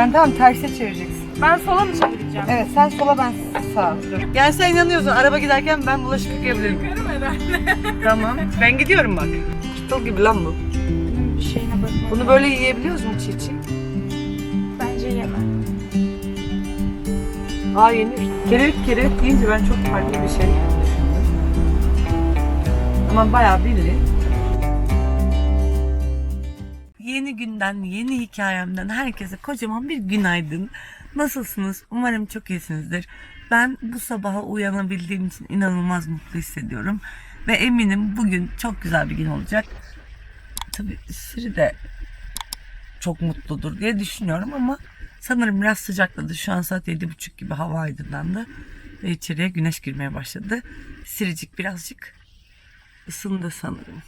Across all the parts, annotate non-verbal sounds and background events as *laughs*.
Ben tamam terse çevireceksin. Ben sola mı çevireceğim? Evet sen sola ben sağa. Dur. Yani sen inanıyorsun araba giderken ben bulaşık yıkayabilirim. Yarım herhalde. *laughs* tamam. Ben gidiyorum bak. Kitol gibi lan bu. Bir şeyine bakma. Bunu böyle yiyebiliyoruz mu çiğ çiğ? Bence yeme. Aa yenir. Kereviz kereviz deyince ben çok farklı bir şey düşündüm. Ama bayağı bildi. Yeni günden, yeni hikayemden herkese kocaman bir günaydın. Nasılsınız? Umarım çok iyisinizdir. Ben bu sabaha uyanabildiğim için inanılmaz mutlu hissediyorum. Ve eminim bugün çok güzel bir gün olacak. Tabii Siri de çok mutludur diye düşünüyorum ama sanırım biraz sıcakladı. Şu an saat yedi buçuk gibi hava aydınlandı ve içeriye güneş girmeye başladı. Siricik birazcık ısındı sanırım.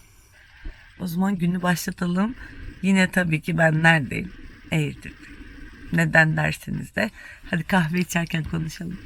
O zaman günü başlatalım. Yine tabii ki ben neredeyim? Eğirdir'de. Neden derseniz de hadi kahve içerken konuşalım.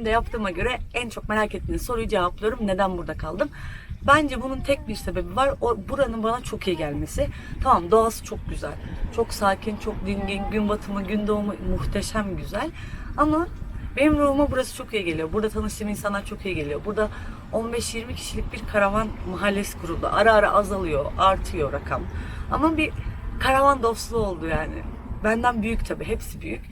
Kahvemi de yaptığıma göre en çok merak ettiğiniz soruyu cevaplıyorum. Neden burada kaldım? Bence bunun tek bir sebebi var. O buranın bana çok iyi gelmesi. Tamam doğası çok güzel. Çok sakin, çok dingin. Gün batımı, gün doğumu muhteşem güzel. Ama benim ruhuma burası çok iyi geliyor. Burada tanıştığım insanlar çok iyi geliyor. Burada 15-20 kişilik bir karavan mahallesi kuruldu. Ara ara azalıyor, artıyor rakam. Ama bir karavan dostluğu oldu yani. Benden büyük tabii, hepsi büyük.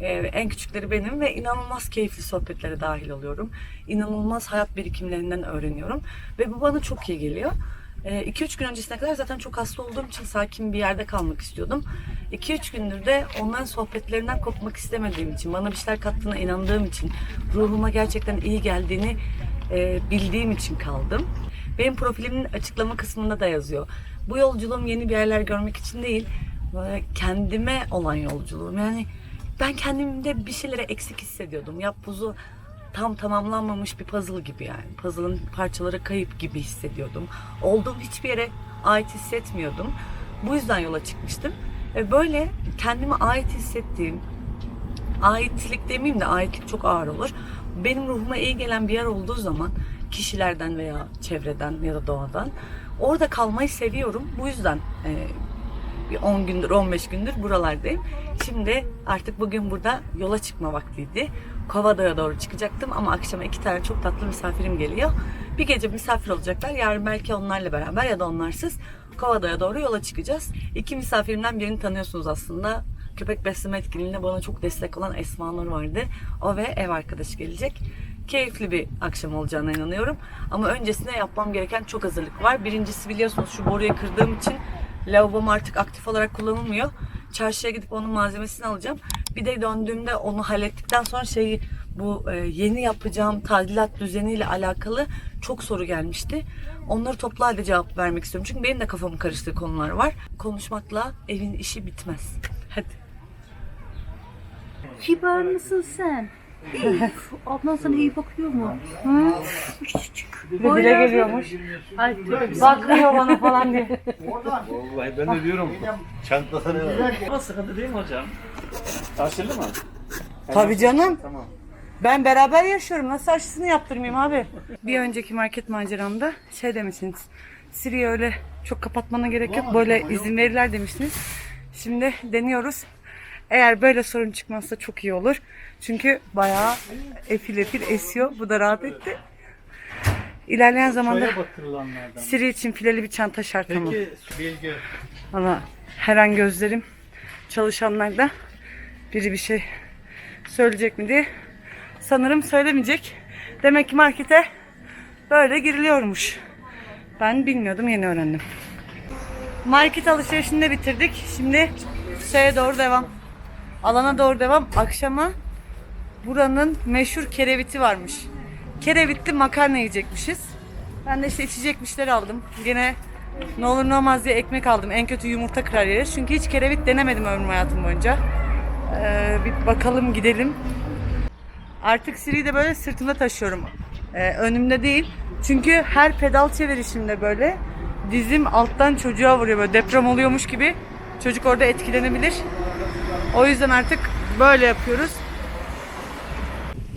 Ee, en küçükleri benim ve inanılmaz keyifli sohbetlere dahil oluyorum. İnanılmaz hayat birikimlerinden öğreniyorum. Ve bu bana çok iyi geliyor. 2-3 gün öncesine kadar zaten çok hasta olduğum için sakin bir yerde kalmak istiyordum. 2-3 gündür de onların sohbetlerinden kopmak istemediğim için, bana bir şeyler kattığına inandığım için, ruhuma gerçekten iyi geldiğini e, bildiğim için kaldım. Benim profilimin açıklama kısmında da yazıyor. Bu yolculuğum yeni bir yerler görmek için değil, böyle kendime olan yolculuğum. Yani ben kendimde bir şeylere eksik hissediyordum. Yap buzu tam tamamlanmamış bir puzzle gibi yani. Puzzle'ın parçaları kayıp gibi hissediyordum. Olduğum hiçbir yere ait hissetmiyordum. Bu yüzden yola çıkmıştım. Ve böyle kendime ait hissettiğim, aitlik demeyeyim de aitlik çok ağır olur. Benim ruhuma iyi gelen bir yer olduğu zaman kişilerden veya çevreden ya da doğadan orada kalmayı seviyorum. Bu yüzden e, bir 10 gündür 15 gündür buralardayım. Şimdi artık bugün burada yola çıkma vaktiydi. Kovadağ'a doğru çıkacaktım ama akşama iki tane çok tatlı misafirim geliyor. Bir gece misafir olacaklar. Yarın belki onlarla beraber ya da onlarsız Kovadağ'a doğru yola çıkacağız. İki misafirimden birini tanıyorsunuz aslında. Köpek besleme etkinliğinde bana çok destek olan Esma Nur vardı. O ve ev arkadaşı gelecek. Keyifli bir akşam olacağına inanıyorum. Ama öncesinde yapmam gereken çok hazırlık var. Birincisi biliyorsunuz şu boruyu kırdığım için lavabom artık aktif olarak kullanılmıyor. Çarşıya gidip onun malzemesini alacağım. Bir de döndüğümde onu hallettikten sonra şeyi bu e, yeni yapacağım tadilat düzeniyle alakalı çok soru gelmişti. Onları toplu halde cevap vermek istiyorum. Çünkü benim de kafamı karıştığı konular var. Konuşmakla evin işi bitmez. Hadi. Kibar mısın sen? Ablan sana iyi bakıyor mu? Hı? De dile geliyormuş. Ay tövbe. Bakmıyor bana falan diye. Vallahi ben de diyorum çantası ne var? Ama sıkıntı değil mi hocam? Aşırı mı? Tabii canım. Tamam. Ben beraber yaşıyorum. Nasıl aşısını yaptırmayayım abi? Bir önceki market maceramda şey demişsiniz. Siri'yi öyle çok kapatmana gerek yok. Böyle izin verirler demiştiniz. Şimdi deniyoruz. Eğer böyle sorun çıkmazsa çok iyi olur. Çünkü bayağı efil efil esiyor. Bu da rahat etti. İlerleyen zamanda Şöyle batırılanlardan. Siri için fileli bir çanta şart ama. Peki Bilge Ama her an gözlerim çalışanlarda biri bir şey söyleyecek mi diye sanırım söylemeyecek. Demek ki markete böyle giriliyormuş. Ben bilmiyordum yeni öğrendim. Market alışverişini de bitirdik. Şimdi şeye doğru devam. Alana doğru devam. Akşama buranın meşhur kereviti varmış. Kerevitli makarna yiyecekmişiz. Ben de işte içecekmişleri aldım. Gene ne olur ne olmaz diye ekmek aldım. En kötü yumurta kırar yeriz. Çünkü hiç kerevit denemedim ömrüm hayatım boyunca. Ee, bir bakalım gidelim. Artık Siri'yi de böyle sırtımda taşıyorum. Ee, önümde değil. Çünkü her pedal çevirişimde böyle dizim alttan çocuğa vuruyor. Böyle deprem oluyormuş gibi. Çocuk orada etkilenebilir. O yüzden artık böyle yapıyoruz.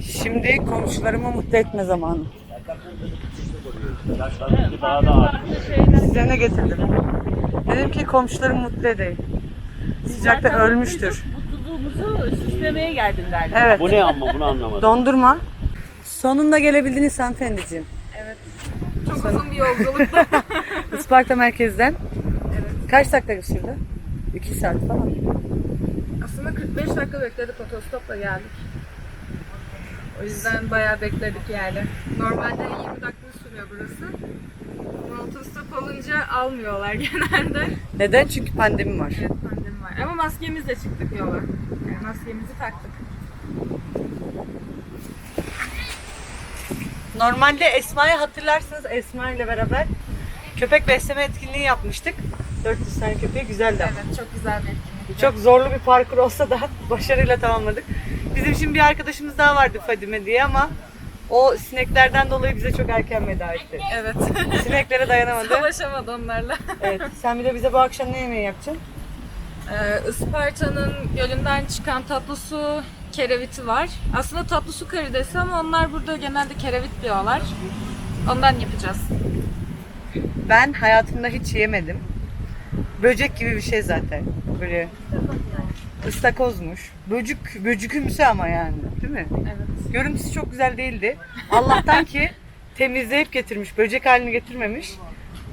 Şimdi komşularımı mutlu etme zamanı. Size ne getirdim? Dedim ki komşularımı mutlu edeyim. Sıcakta ölmüştür. Mutluluğumuzu süslemeye geldin galiba. Evet. Bu ne ama bunu anlamadım. Dondurma. Sonunda gelebildiniz hanımefendiciğim. Çok uzun bir yolculukta. *laughs* Isparta merkezden. Kaç dakika sürdü? İki saat falan. Aslında 45 dakika bekledik otostopla geldik. O yüzden bayağı bekledik yani. Normalde 20 dakika sürüyor burası. Ama otostop olunca almıyorlar *laughs* genelde. Neden? Çünkü pandemi var. Evet pandemi var. Ama maskemizle çıktık yola. Yani maskemizi taktık. Normalde Esma'yı hatırlarsınız Esma ile beraber köpek besleme etkinliği yapmıştık. 400 tane köpeği güzeldi ama. Evet çok güzel bir etkinlik. Çok zorlu bir parkur olsa da *laughs* başarıyla tamamladık. Bizim şimdi bir arkadaşımız daha vardı Fadime diye ama o sineklerden dolayı bize çok erken veda etti. Evet. Sineklere dayanamadı. Savaşamadı onlarla. Evet. Sen bir de bize bu akşam ne yemeği yapacaksın? Ee, Isparta'nın gölünden çıkan tatlı su kereviti var. Aslında tatlı su karidesi ama onlar burada genelde kerevit diyorlar. Ondan yapacağız. Ben hayatımda hiç yemedim. Böcek gibi bir şey zaten. Böyle ıstakozmuş. Böcük, böcükümsü ama yani. Değil mi? Evet. Görüntüsü çok güzel değildi. Allah'tan ki *laughs* temizleyip getirmiş. Böcek halini getirmemiş.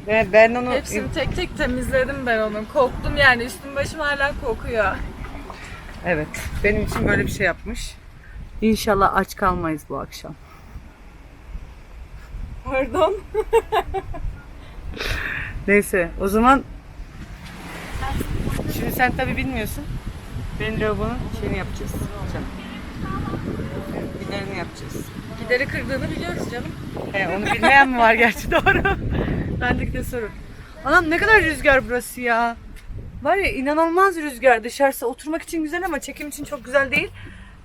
Ve ben onu Hepsini tek tek temizledim ben onu. Korktum yani üstüm başım hala kokuyor. Evet. Benim için böyle bir şey yapmış. İnşallah aç kalmayız bu akşam. Pardon. Neyse o zaman Şimdi sen tabi bilmiyorsun. Ben lavabonun şeyini yapacağız. Canım. Giderini yapacağız. Gideri kırdığını biliyoruz canım. He, onu bilmeyen mi var gerçi *laughs* doğru. Bendeki de soru. Anam ne kadar rüzgar burası ya. Var ya inanılmaz rüzgar. Dışarısı oturmak için güzel ama çekim için çok güzel değil.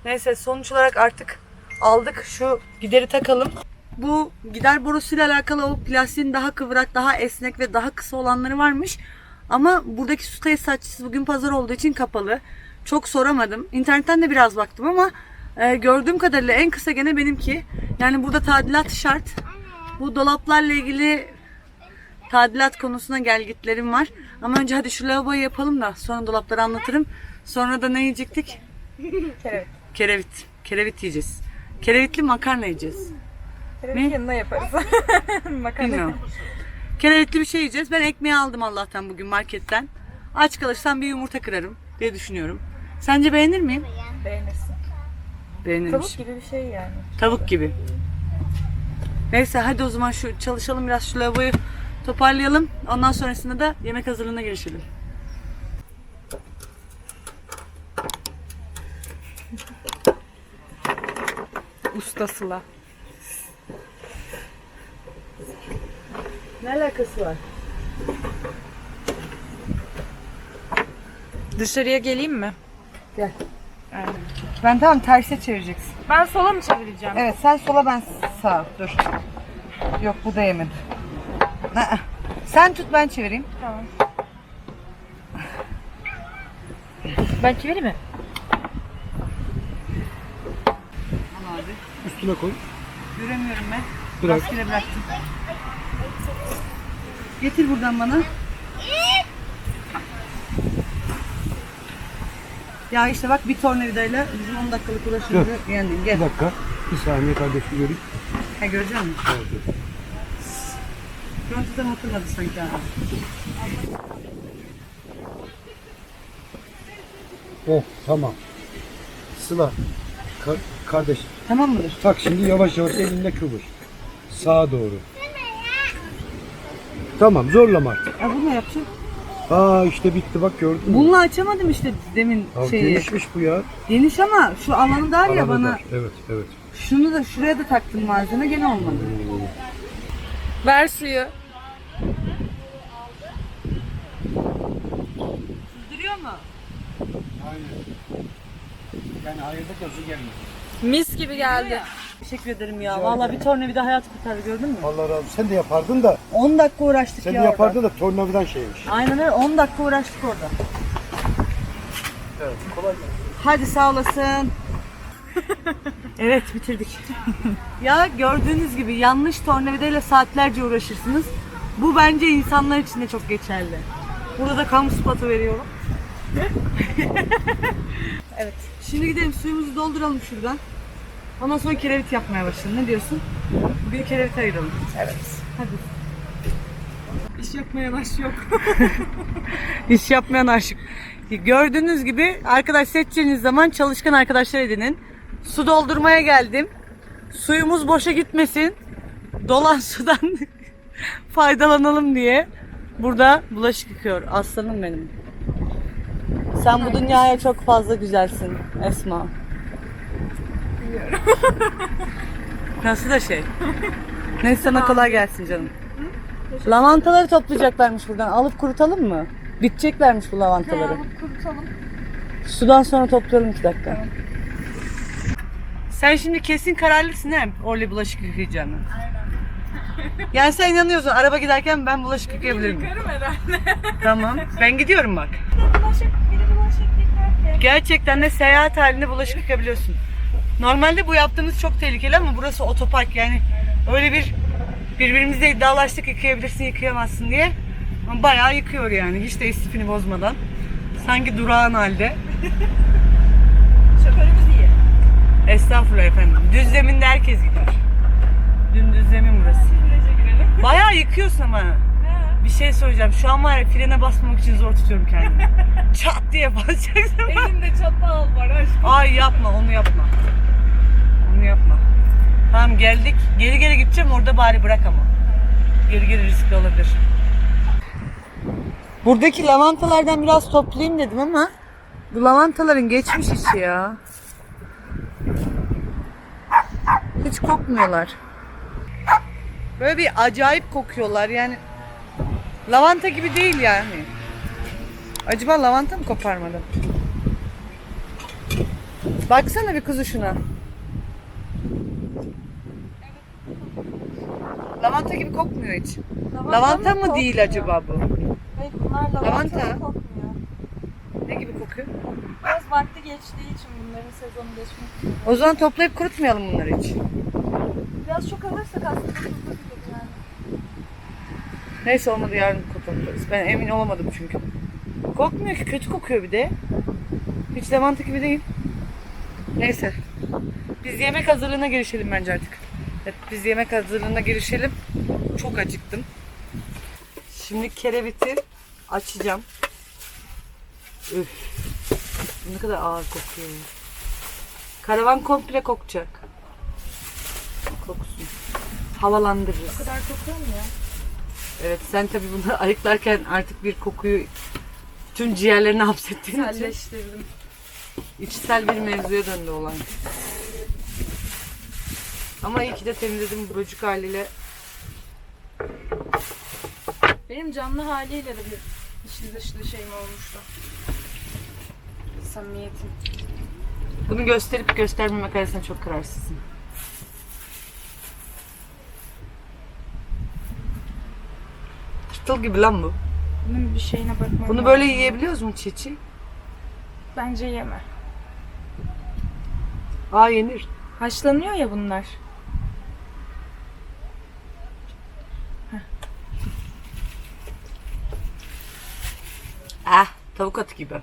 Neyse sonuç olarak artık aldık. Şu gideri takalım. Bu gider borusuyla alakalı o plastiğin daha kıvrak, daha esnek ve daha kısa olanları varmış. Ama buradaki su tesisatçısı bugün pazar olduğu için kapalı. Çok soramadım. İnternetten de biraz baktım ama e, gördüğüm kadarıyla en kısa gene benimki. Yani burada tadilat şart. Bu dolaplarla ilgili tadilat konusuna gelgitlerim var. Ama önce hadi şu lavaboyu yapalım da sonra dolapları anlatırım. Sonra da ne yiyecektik? Kerevit. Kerevit. Kerevit yiyeceğiz. Kerevitli makarna yiyeceğiz. Kerevit yanına yaparız. *laughs* Makarna. Bilmiyorum. Kerevitli bir şey yiyeceğiz. Ben ekmeği aldım Allah'tan bugün marketten. Aç kalırsam bir yumurta kırarım diye düşünüyorum. Sence beğenir miyim? Beğenirsin. Beğenirmiş. Tavuk gibi bir şey yani. Tavuk gibi. Neyse hadi o zaman şu çalışalım biraz şu lavaboyu toparlayalım. Ondan sonrasında da yemek hazırlığına girişelim. Ustasıla. Ne alakası var? Dışarıya geleyim mi? Gel. Ben tamam terse çevireceksin. Ben sola mı çevireceğim? Evet sen sola ben sağa. Dur. Yok bu da yemedi. Aa, Sen tut ben çevireyim. Tamam. Ben çevireyim mi? Al abi. üstüne koy. Göremiyorum ben. Bırak. Rastgele bıraktım. Getir buradan bana. Ya işte bak bir tornavidayla bizim 10 dakikalık uğraşımızı yendik. Gel. Bir dakika. Bir saniye kardeşim göreyim. Ha görecek misin? Evet. Görüntüden oturmadı sanki ha. Oh tamam. Sıla. Ka- kardeş Tamam mıdır? tak şimdi yavaş yavaş elinde kıvır. Sağa doğru. Tamam zorlama artık. Ya bunu yapacağım. Aa işte bitti bak gördün mü? Bununla açamadım işte demin Ya şeyi. genişmiş bu ya. Geniş ama şu alanı dar ya bana. dar. Evet evet. Şunu da şuraya da taktım malzeme gene olmadı. Ver suyu. Duruyor mu? Yani da su gelmedi. Mis gibi geldi. Teşekkür ederim ya. Vallahi bir tornavida hayat kurtardı gördün mü? Allah razı olsun. Sen de yapardın da 10 dakika uğraştık sen de ya yapardın da tornavidan şeymiş. orada. Aynen öyle 10 dakika uğraştık orada. Evet kolay gelsin. Hadi sağ olasın. *laughs* evet bitirdik. *laughs* ya gördüğünüz gibi yanlış tornavidayla saatlerce uğraşırsınız. Bu bence insanlar için de çok geçerli. Burada da kamu spotu veriyorum. *laughs* evet. Şimdi gidelim suyumuzu dolduralım şuradan. Ondan sonra kerevit yapmaya başlayalım. Ne diyorsun? Bir kerevit ayıralım. Evet. Hadi. İş yapmaya baş yok. *laughs* İş yapmayan aşık. Gördüğünüz gibi arkadaş seçeceğiniz zaman çalışkan arkadaşlar edinin. Su doldurmaya geldim. Suyumuz boşa gitmesin. Dolan *laughs* sudan faydalanalım diye. Burada bulaşık yıkıyor. Aslanım benim. Sen bu dünyaya çok fazla güzelsin Esma. *laughs* Nasıl da şey? Neyse sana kolay gelsin canım. Lavantaları toplayacaklarmış buradan. Alıp kurutalım mı? Biteceklermiş bu lavantaları. Kurutalım. Sudan sonra toplayalım iki dakika. Sen şimdi kesin kararlısın he orada bulaşık yıkayacağını. Yani sen inanıyorsun araba giderken ben bulaşık yıkayabilirim. Yıkarım herhalde. Tamam. Ben gidiyorum bak. Bulaşık, biri bulaşık yıkarken. Gerçekten de seyahat halinde bulaşık yıkayabiliyorsun. Normalde bu yaptığımız çok tehlikeli ama burası otopark yani öyle bir birbirimizle iddialaştık yıkayabilirsin yıkayamazsın diye. Ama bayağı yıkıyor yani hiç de istifini bozmadan. Sanki durağan halde. *laughs* Şoförümüz iyi. Estağfurullah efendim. Düz zeminde herkes gider. Dümdüz zemin burası. Bayağı yıkıyorsun ama. Bir şey söyleyeceğim. Şu an var ya frene basmamak için zor tutuyorum kendimi. *laughs* Çat diye basacaksın. Elimde çatal var aşkım. Ay yapma onu yapma. Onu yapma. Tamam geldik. Geri geri gideceğim orada bari bırak ama. Geri geri riskli olabilir. Buradaki lavantalardan biraz toplayayım dedim ama bu lavantaların geçmiş içi ya. Hiç kokmuyorlar. Böyle bir acayip kokuyorlar yani. Lavanta gibi değil yani. Acaba lavanta mı koparmadım? Baksana bir kuzu şuna. Lavanta gibi kokmuyor hiç. Lavanta, mı değil acaba bu? Hayır bunlar lavanta, Lavanta. kokmuyor. Ne gibi kokuyor? Biraz vakti geçtiği için bunların sezonu geçmek üzere. O zaman toplayıp kurutmayalım bunları hiç. Biraz çok alırsak aslında gibi yani. Neyse olmadı yarın toplarız. Ben emin olamadım çünkü. Kokmuyor ki kötü kokuyor bir de. Hiç lavanta gibi değil. Neyse. Biz yemek hazırlığına girişelim bence artık. Evet, biz yemek hazırlığına girişelim. Çok acıktım. Şimdi kereviti açacağım. Üf. Ne kadar ağır kokuyor. Karavan komple kokacak. Koksun. Havalandırırız. Bu kadar kokuyor mu ya? Evet sen tabii bunları ayıklarken artık bir kokuyu tüm ciğerlerine hapsettiğin için içsel bir mevzuya döndü olan. Ama iyi ki de temizledim bu böcük haliyle. Benim canlı haliyle de bir içli dışlı şeyim olmuştu. Samimiyetim. Bunu gösterip göstermemek arasında çok kararsızım. Tırtıl gibi lan bu. Bunun bir şeyine bakmam Bunu lazım. böyle yiyebiliyoruz mu çiğ çiğ? Bence yeme. Aa yenir. Haşlanıyor ya bunlar. Ah tavuk atı gibi.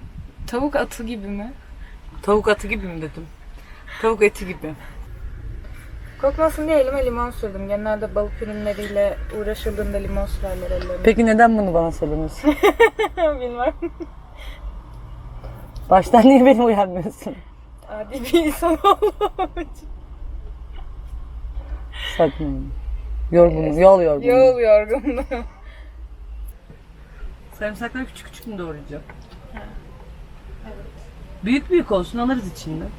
Tavuk atı gibi mi? Tavuk atı gibi mi dedim? Tavuk eti gibi. Kokmasın diye elime limon sürdüm. Genelde balık ürünleriyle uğraşıldığında limon sürerler ellerine. Peki neden bunu bana söylemiyorsun? *laughs* Bilmem. Baştan niye beni uyarmıyorsun? Adi bir insan olduğum için. Saçma. Yorgunum, yol yorgunum. Yol yorgunluğum. Sarımsakları küçük küçük mü doğrayacağım? Büyük büyük olsun alırız içinden.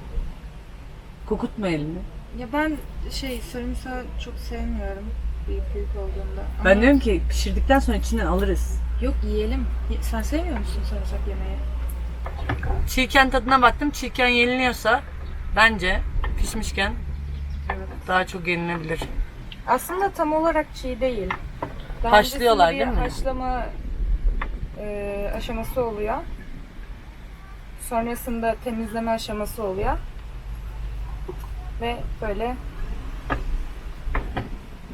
Kokutma elini. Ya ben şey sarımsağı çok sevmiyorum. Büyük büyük olduğunda. Ama Ben diyorum ki pişirdikten sonra içinden alırız. Yok yiyelim. Ye- Sen sevmiyor musun sarımsak yemeği? Çiğken tadına baktım. Çiğken yeniliyorsa bence pişmişken daha çok yenilebilir. Aslında tam olarak çiğ değil. Daha Haşlıyorlar değil mi? Haşlama e, aşaması oluyor. Sonrasında temizleme aşaması oluyor. Ve böyle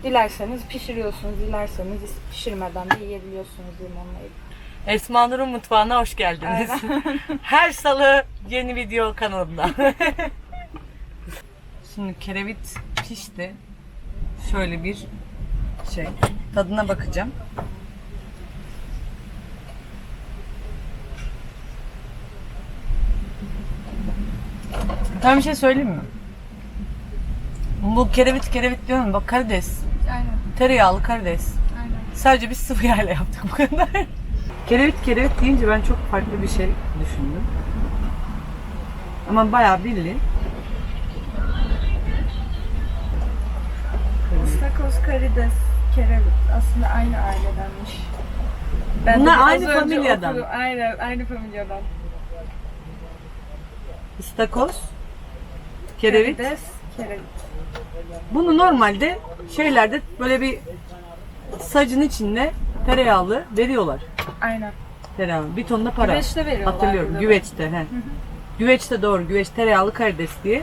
dilerseniz pişiriyorsunuz, dilerseniz pişirmeden de yiyebiliyorsunuz limonlayıp. Esma Nur'un mutfağına hoş geldiniz. *laughs* Her salı yeni video kanalımda. *laughs* Şimdi kerevit pişti. Şöyle bir şey. Tadına bakacağım. Tam bir şey söyleyeyim mi? Bu kerevit kerevit diyorum bak karides. Aynen, Tereyağlı karides. aynen. Sadece biz sıvı yağla yaptık bu kadar. *laughs* kerevit kerevit deyince ben çok farklı bir şey düşündüm. Ama bayağı billi. Istakoz, karides, kerevit aslında aynı ailedenmiş. Bunlar de aynı önce familyadan. okudum. Aynen, aynı familyadan. İstakoz, kerevit. Karides, kerevit. Bunu normalde şeylerde böyle bir sacın içinde tereyağlı veriyorlar. Aynen. Tereyağı. Bir tonla para. Güveçte veriyorlar. Hatırlıyorum. Güveçte. He. Güveçte doğru. Güveç tereyağlı karides diye.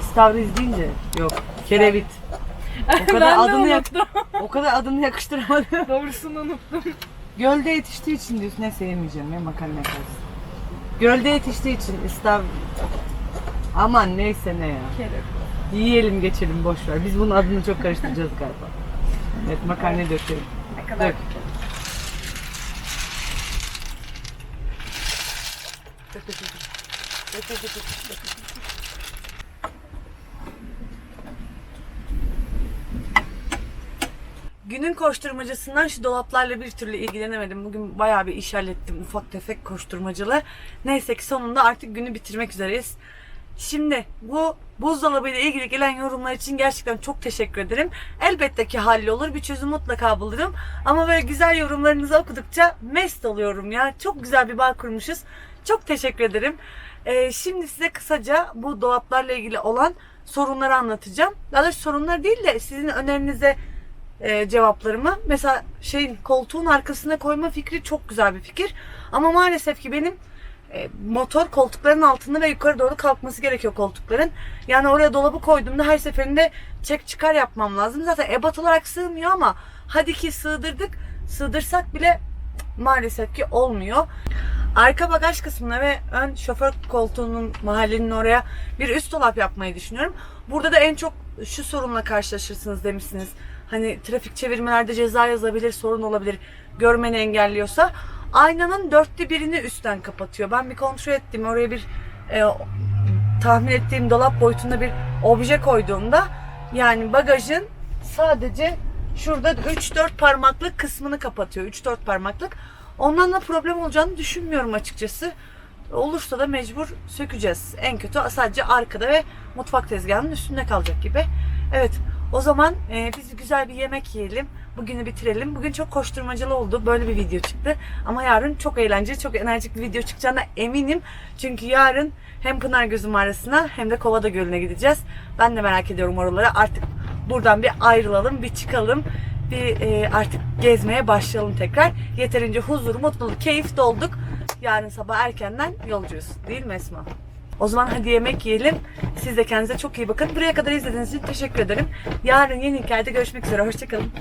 İstavriz deyince yok. Kerevit. O *laughs* kadar adını yak- o kadar adını yakıştıramadım. Doğrusunu unuttum. Gölde yetiştiği için diyorsun. Neyse yemeyeceğim ya makarna yaparsın. Gölde yetiştiği için istav... Aman neyse ne ya. Kerevit. Yiyelim geçelim boş ver. Biz bunun adını çok karıştıracağız galiba. Evet makarna dökelim. Ne kadar dök. Günün koşturmacasından şu dolaplarla bir türlü ilgilenemedim. Bugün bayağı bir iş hallettim. Ufak tefek koşturmacalı. Neyse ki sonunda artık günü bitirmek üzereyiz. Şimdi bu buzdolabı ile ilgili gelen yorumlar için gerçekten çok teşekkür ederim. Elbette ki hallolur. Bir çözüm mutlaka bulurum. Ama böyle güzel yorumlarınızı okudukça mest oluyorum ya. Çok güzel bir bağ kurmuşuz. Çok teşekkür ederim. Ee, şimdi size kısaca bu dolaplarla ilgili olan sorunları anlatacağım. Daha doğrusu sorunlar değil de sizin önerinize e, cevaplarımı. Mesela şeyin koltuğun arkasına koyma fikri çok güzel bir fikir. Ama maalesef ki benim motor koltukların altında ve yukarı doğru kalkması gerekiyor koltukların. Yani oraya dolabı koyduğumda her seferinde çek çıkar yapmam lazım. Zaten ebat olarak sığmıyor ama hadi ki sığdırdık. Sığdırsak bile maalesef ki olmuyor. Arka bagaj kısmına ve ön şoför koltuğunun mahallenin oraya bir üst dolap yapmayı düşünüyorum. Burada da en çok şu sorunla karşılaşırsınız demişsiniz. Hani trafik çevirmelerde ceza yazabilir, sorun olabilir, görmeni engelliyorsa. Aynanın dörtte birini üstten kapatıyor. Ben bir kontrol ettim. Oraya bir e, tahmin ettiğim dolap boyutunda bir obje koyduğumda yani bagajın sadece şurada 3-4 parmaklık kısmını kapatıyor. 3-4 parmaklık. Ondan da problem olacağını düşünmüyorum açıkçası. Olursa da mecbur sökeceğiz. En kötü sadece arkada ve mutfak tezgahının üstünde kalacak gibi. Evet o zaman e, biz güzel bir yemek yiyelim. Bugünü bitirelim. Bugün çok koşturmacalı oldu. Böyle bir video çıktı. Ama yarın çok eğlenceli, çok enerjik bir video çıkacağına eminim. Çünkü yarın hem Pınar Gözü Mağarası'na hem de Kovada Gölü'ne gideceğiz. Ben de merak ediyorum oralara. Artık buradan bir ayrılalım, bir çıkalım. Bir e, artık gezmeye başlayalım tekrar. Yeterince huzur, mutluluk, keyif dolduk. Yarın sabah erkenden yolcuyuz. Değil mi Esma? O zaman hadi yemek yiyelim. Siz de kendinize çok iyi bakın. Buraya kadar izlediğiniz için teşekkür ederim. Yarın yeni hikayede görüşmek üzere. Hoşçakalın.